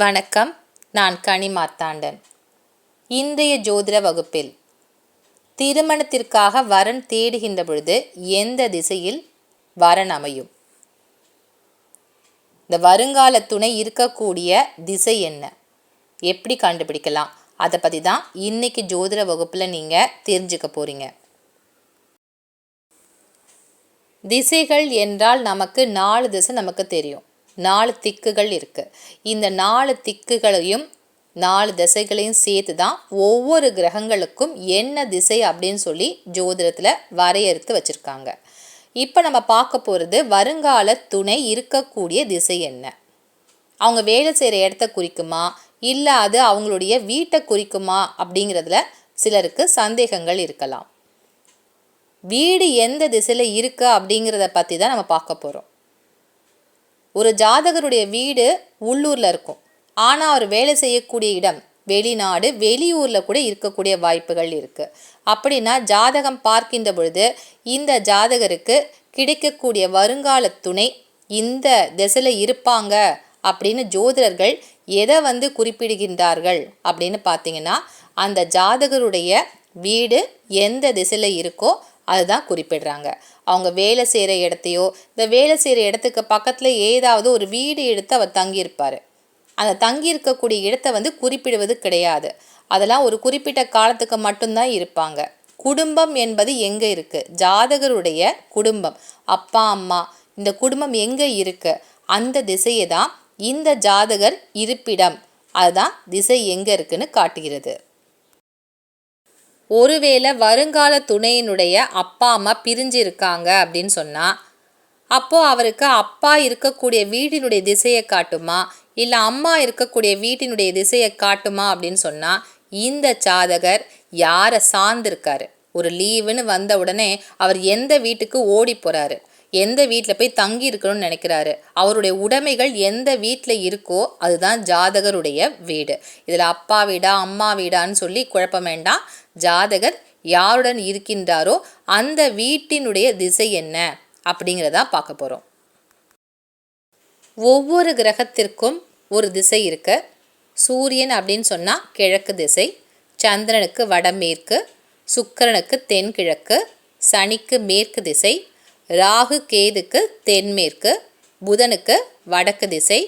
வணக்கம். நான் கனி மாத்தாண்டன் இன்றைய ஜோதிட வகுப்பில் திருமணத்திற்காக வரன் தேடுகின்ற பொழுது எந்த திசையில் வரன் அமையும்? இந்த வருங்கால துணை இருக்கக்கூடிய திசை என்ன? எப்படி கண்டுபிடிக்கலாம்? அதை பற்றி தான் இன்னைக்கு ஜோதிட வகுப்பில் நீங்கள் தெரிஞ்சுக்க போகிறீங்க திசைகள் என்றால் நமக்கு நாலு திசை நமக்கு தெரியும். நாலு திக்குகள் இருக்குது இந்த நாலு திக்குகளையும் நாலு திசைகளையும் சேர்த்து தான் ஒவ்வொரு கிரகங்களுக்கும் என்ன திசை அப்படின்னு சொல்லி ஜோதிடத்தில் வரையறுத்து வச்சுருக்காங்க. இப்போ நம்ம பார்க்க போகிறது வருங்கால துணை இருக்கக்கூடிய திசை என்ன? அவங்க வேலை செய்கிற இடத்த குறிக்குமா? இல்லை அது அவங்களுடைய வீட்டை குறிக்குமா? அப்படிங்கிறதுல சிலருக்கு சந்தேகங்கள் இருக்கலாம். வீடு எந்த திசையில் இருக்குது அப்படிங்கிறத பற்றி தான் நம்ம பார்க்க போகிறோம் ஒரு ஜாதகருடைய வீடு உள்ளூரில் இருக்கும். ஆனால் அவர் வேலை செய்யக்கூடிய இடம் வெளிநாடு வெளியூரில் கூட இருக்கக்கூடிய வாய்ப்புகள் இருக்குது அப்படின்னா ஜாதகம் பார்க்கின்ற பொழுது இந்த ஜாதகருக்கு கிடைக்கக்கூடிய வருங்கால துணை இந்த திசையில் இருப்பாங்க அப்படின்னு ஜோதிடர்கள் எதை வந்து குறிப்பிடுகின்றார்கள் அப்படின்னு பார்த்தீங்கன்னா அந்த ஜாதகருடைய வீடு எந்த திசையில் இருக்கோ அதுதான் குறிப்பிடுறாங்க. அவங்க வேலை செய்கிற இடத்தையோ இந்த வேலை செய்கிற இடத்துக்கு பக்கத்தில் ஏதாவது ஒரு வீடு எடுத்து அவர் தங்கியிருப்பார். அந்த தங்கியிருக்கக்கூடிய இடத்த வந்து குறிப்பிடுவது கிடையாது. அதெல்லாம் ஒரு குறிப்பிட்ட காலத்துக்கு மட்டும்தான் இருப்பாங்க. குடும்பம் என்பது எங்கே இருக்குது ஜாதகருடைய குடும்பம். அப்பா அம்மா இந்த குடும்பம் எங்கே இருக்குது அந்த திசையை தான் இந்த ஜாதகர் இருப்பிடம். அதுதான் திசை எங்கே இருக்குன்னு காட்டுகிறது. ஒருவேளை வருங்கால துணையினுடைய அப்பா அம்மா பிரிஞ்சு இருக்காங்க அப்படின்னு சொன்னால் அப்போது அவருக்கு அப்பா இருக்கக்கூடிய வீட்டினுடைய திசையை காட்டுமா? இல்லை அம்மா இருக்கக்கூடிய வீட்டினுடைய திசையை காட்டுமா அப்படின்னு சொன்னால் இந்த சாதகர் யாரை சார்ந்திருக்காரு? ஒரு லீவுன்னு வந்த உடனே அவர் எந்த வீட்டுக்கு ஓடி போகிறாரு எந்த வீட்டில் போய் தங்கி இருக்கணும்னு நினைக்கிறாரு. அவருடைய உடைமைகள் எந்த வீட்டில் இருக்கோ அதுதான் ஜாதகருடைய வீடு. இதில் அப்பா வீடா அம்மா வீடான்னு சொல்லி குழப்பம் வேண்டாம். ஜாதகர் யாருடன் இருக்கின்றாரோ அந்த வீட்டினுடைய திசை என்ன அப்படிங்கிறதா பார்க்க போகிறோம் ஒவ்வொரு கிரகத்திற்கும் ஒரு திசை இருக்கு. சூரியன் அப்படின்னு சொன்னால் கிழக்கு திசை சந்திரனுக்கு வடமேற்கு சுக்கரனுக்கு தென்கிழக்கு சனிக்கு மேற்கு திசை ராகு கேதுக்கு தென்மேற்கு புதனுக்கு வடக்கு திசை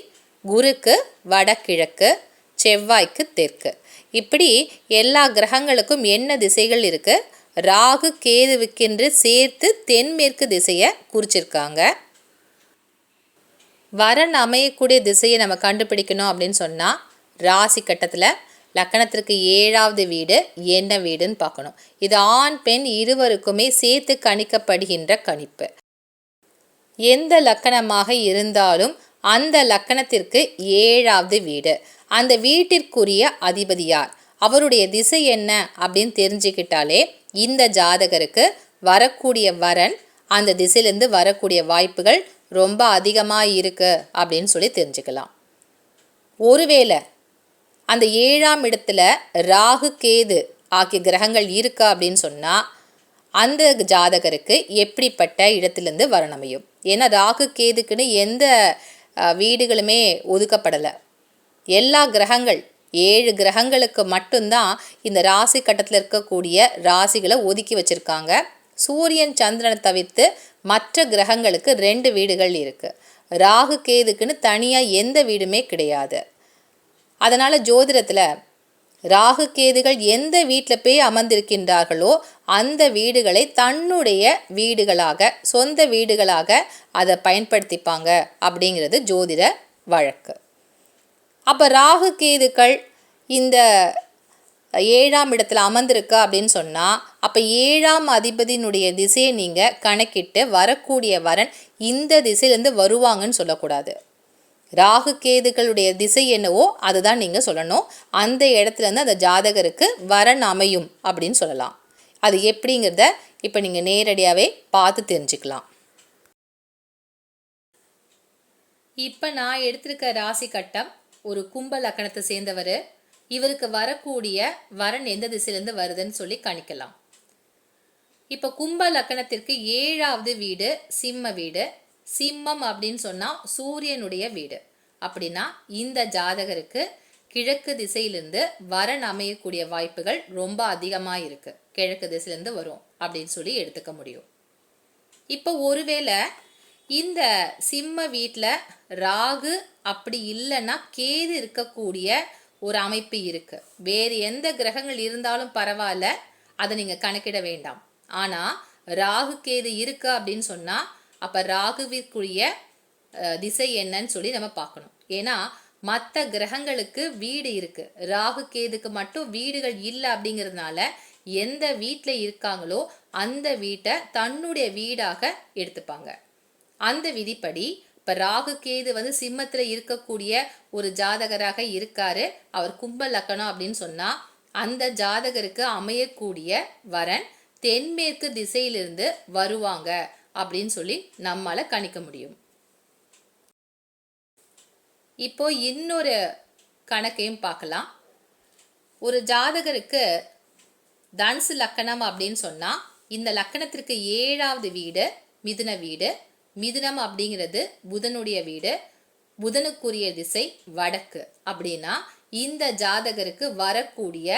குருக்கு வடகிழக்கு செவ்வாய்க்கு தெற்கு. இப்படி எல்லா கிரகங்களுக்கும் என்ன திசைகள் இருக்குது ராகு கேதுவுக்கென்று சேர்த்து தென்மேற்கு திசையை குறிச்சிருக்காங்க. வரன் அமையக்கூடிய திசையை நம்ம கண்டுபிடிக்கணும் அப்படின்னு சொன்னால் ராசி கட்டத்தில் லக்கணத்திற்கு ஏழாவது வீடு என்ன வீடுன்னு பார்க்கணும். இது ஆண் பெண் இருவருக்குமே சேர்த்து கணிக்கப்படுகின்ற கணிப்பு. எந்த லக்கணமாக இருந்தாலும் அந்த லக்கணத்திற்கு ஏழாவது வீடு. அந்த வீட்டிற்குரிய அதிபதி யார்? அவருடைய திசை என்ன அப்படின்னு தெரிஞ்சுக்கிட்டாலே இந்த ஜாதகருக்கு வரக்கூடிய வரன் அந்த திசையிலேருந்து வரக்கூடிய வாய்ப்புகள் ரொம்ப அதிகமாக இருக்குது அப்படின்னு சொல்லி தெரிஞ்சுக்கலாம். ஒருவேளை அந்த ஏழாம் இடத்துல ராகு கேது ஆகிய கிரகங்கள் இருக்கா அப்படின்னு சொன்னால் அந்த ஜாதகருக்கு எப்படிப்பட்ட இடத்துலேருந்து வரணமையும் ஏன்னா ராகு கேதுக்குன்னு எந்த வீடுகளுமே ஒதுக்கப்படலை. எல்லா கிரகங்கள் ஏழு கிரகங்களுக்கு மட்டும்தான் இந்த ராசி கட்டத்தில் இருக்கக்கூடிய ராசிகளை ஒதுக்கி வச்சுருக்காங்க. சூரியன் சந்திரனை தவிர்த்து மற்ற கிரகங்களுக்கு ரெண்டு வீடுகள் இருக்குது ராகு கேதுக்குன்னு தனியாக எந்த வீடுமே கிடையாது. அதனால் ஜோதிடத்தில் ராகு கேதுகள் எந்த வீட்டில் போய் அமர்ந்திருக்கின்றார்களோ அந்த வீடுகளை தன்னுடைய வீடுகளாக சொந்த வீடுகளாக அதை பயன்படுத்திப்பாங்க அப்படிங்கிறது ஜோதிட வழக்கு. அப்போ ராகு கேதுக்கள் இந்த ஏழாம் இடத்துல அமர்ந்திருக்கா அப்படின்னு சொன்னால் அப்போ ஏழாம் அதிபதியினுடைய திசையை நீங்கள் கணக்கிட்டு வரக்கூடிய வரன் இந்த திசையிலேருந்து வருவாங்கன்னு சொல்லக்கூடாது. ராகு கேதுகளுடைய திசை என்னவோ அதுதான் நீங்கள் சொல்லணும். அந்த இடத்துலேருந்து அந்த ஜாதகருக்கு வரன் அமையும் அப்படின்னு சொல்லலாம். அது எப்படிங்கிறத இப்போ நீங்கள் நேரடியாகவே பார்த்து தெரிஞ்சுக்கலாம். இப்போ நான் எடுத்திருக்க ராசி கட்டம் ஒரு கும்ப லக்கணத்தை சேர்ந்தவர். இவருக்கு வரக்கூடிய வரன் எந்த திசையிலேருந்து வருதுன்னு சொல்லி கணிக்கலாம். இப்போ கும்ப லக்கணத்திற்கு ஏழாவது வீடு சிம்ம வீடு. சிம்மம் அப்படின்னு சொன்னால் சூரியனுடைய வீடு. அப்படின்னா இந்த ஜாதகருக்கு கிழக்கு திசையிலிருந்து வரன் அமையக்கூடிய வாய்ப்புகள் ரொம்ப அதிகமாக இருக்கு. கிழக்கு திசையிலேருந்து வரும் அப்படின்னு சொல்லி எடுத்துக்க முடியும். இப்போ ஒருவேளை இந்த சிம்ம வீட்டில் ராகு அப்படி இல்லைன்னா கேது இருக்கக்கூடிய ஒரு அமைப்பு இருக்கு. வேறு எந்த கிரகங்கள் இருந்தாலும் பரவாயில்ல அதை நீங்கள் கணக்கிட வேண்டாம். ஆனால் ராகு கேது இருக்கு அப்படின்னு சொன்னால் அப்போ ராகுவிற்குரிய திசை என்னன்னு சொல்லி நம்ம பார்க்கணும். ஏன்னா மற்ற கிரகங்களுக்கு வீடு இருக்கு. ராகு கேதுக்கு மட்டும் வீடுகள் இல்லை அப்படிங்கிறதுனால எந்த வீட்டில் இருக்காங்களோ அந்த வீட்டை தன்னுடைய வீடாக எடுத்துப்பாங்க. அந்த விதிப்படி இப்போ ராகு கேது வந்து சிம்மத்தில் இருக்கக்கூடிய ஒரு ஜாதகராக இருக்காரு. அவர் கும்ப லக்கணம் அப்படின்னு சொன்னால் அந்த ஜாதகருக்கு அமையக்கூடிய வரன் தென்மேற்கு திசையிலிருந்து வருவாங்க. அப்படின்னு சொல்லி நம்மளால் கணிக்க முடியும். இப்போ இன்னொரு கணக்கையும் பார்க்கலாம். ஒரு ஜாதகருக்கு தனுசு லக்கணம் அப்படின்னு சொன்னால் இந்த லக்கணத்திற்கு ஏழாவது வீடு மிதுன வீடு. மிதுனம் அப்படிங்கிறது புதனுடைய வீடு. புதனுக்குரிய திசை வடக்கு. அப்படின்னா இந்த ஜாதகருக்கு வரக்கூடிய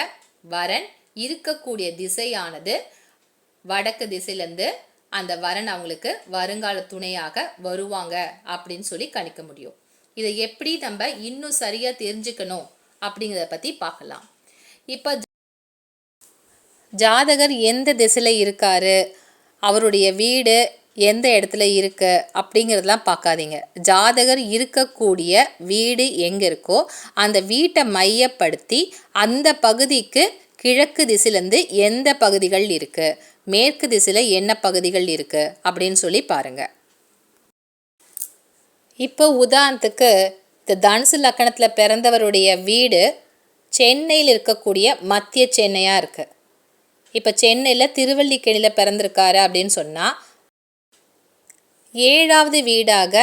வரன் இருக்கக்கூடிய திசையானது வடக்கு திசையிலேருந்து அந்த வரன் அவங்களுக்கு வருங்கால துணையாக வருவாங்க அப்படின்னு சொல்லி கணிக்க முடியும். இதை எப்படி நம்ம இன்னும் சரியாக தெரிஞ்சுக்கணும் அப்படிங்கிறத பற்றி பார்க்கலாம். இப்போ ஜாதகர் எந்த திசையில் இருக்காரு? அவருடைய வீடு எந்த இடத்துல இருக்கு? அப்படிங்கிறதெல்லாம் பார்க்காதீங்க. ஜாதகர் இருக்கக்கூடிய வீடு எங்கே இருக்கோ அந்த வீட்டை மையப்படுத்தி அந்த பகுதிக்கு கிழக்கு திசையிலேருந்து எந்த பகுதிகள் இருக்குது மேற்கு திசையில் என்ன பகுதிகள் இருக்குது அப்படின்னு சொல்லி பாருங்கள் இப்போ உதாரணத்துக்கு இந்த தனுசு லக்கணத்தில் பிறந்தவருடைய வீடு சென்னையில் இருக்கக்கூடிய மத்திய சென்னையாக இருக்குது இப்போ சென்னையில் திருவல்லிக்கேணியில் பிறந்திருக்காரு அப்படின்னு சொன்னால் ஏழாவது வீடாக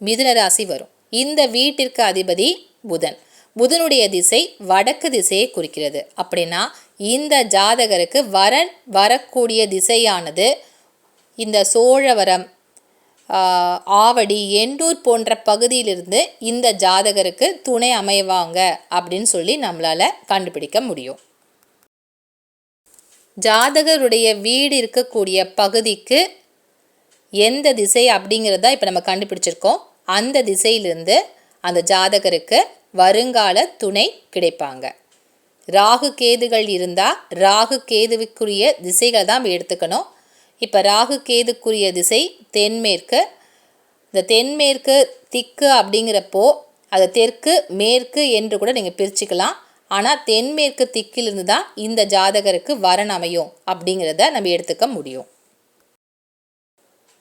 மிதுன ராசி வரும். இந்த வீட்டிற்கு அதிபதி புதன். புதனுடைய திசை வடக்கு திசையை குறிக்கிறது. அப்படின்னா இந்த ஜாதகருக்கு வரன் வரக்கூடிய திசையானது இந்த சோழவரம் ஆவடி எண்டூர் போன்ற பகுதியிலிருந்து இந்த ஜாதகருக்கு துணை அமைவாங்க அப்படின்னு சொல்லி நம்மளால் கண்டுபிடிக்க முடியும். ஜாதகருடைய வீடு இருக்கக்கூடிய பகுதிக்கு எந்த திசை அப்படிங்கிறத இப்போ நம்ம கண்டுபிடிச்சிருக்கோம். அந்த திசையிலிருந்து அந்த ஜாதகருக்கு வருங்கால துணை கிடைப்பாங்க. ராகு கேதுகள் இருந்தால் ராகு கேதுவுக்குரிய திசைகளை தான் நம்ம எடுத்துக்கணும். இப்போ ராகு கேதுக்குரிய திசை தென்மேற்கு. இந்த தென்மேற்கு திக்கு அப்படிங்கிறப்போ அது தெற்கு மேற்கு என்று கூட நீங்கள் பிரிச்சுக்கலாம். ஆனால் தென்மேற்கு திக்கிலிருந்து தான் இந்த ஜாதகருக்கு வரன் அமையும் அப்படிங்கிறத நம்ம எடுத்துக்க முடியும்.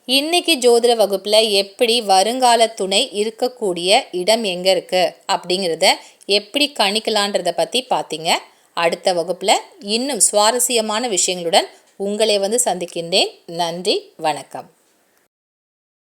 இன்னைக்கு ஜோதிட வகுப்பில் எப்படி வருங்கால துணை இருக்கக்கூடிய இடம் எங்கே இருக்குது அப்படிங்கிறத எப்படி கணிக்கலான்றதை பற்றி பார்த்தீங்க அடுத்த வகுப்பில் இன்னும் சுவாரஸ்யமான விஷயங்களுடன் உங்களை வந்து சந்திக்கின்றேன். நன்றி வணக்கம்.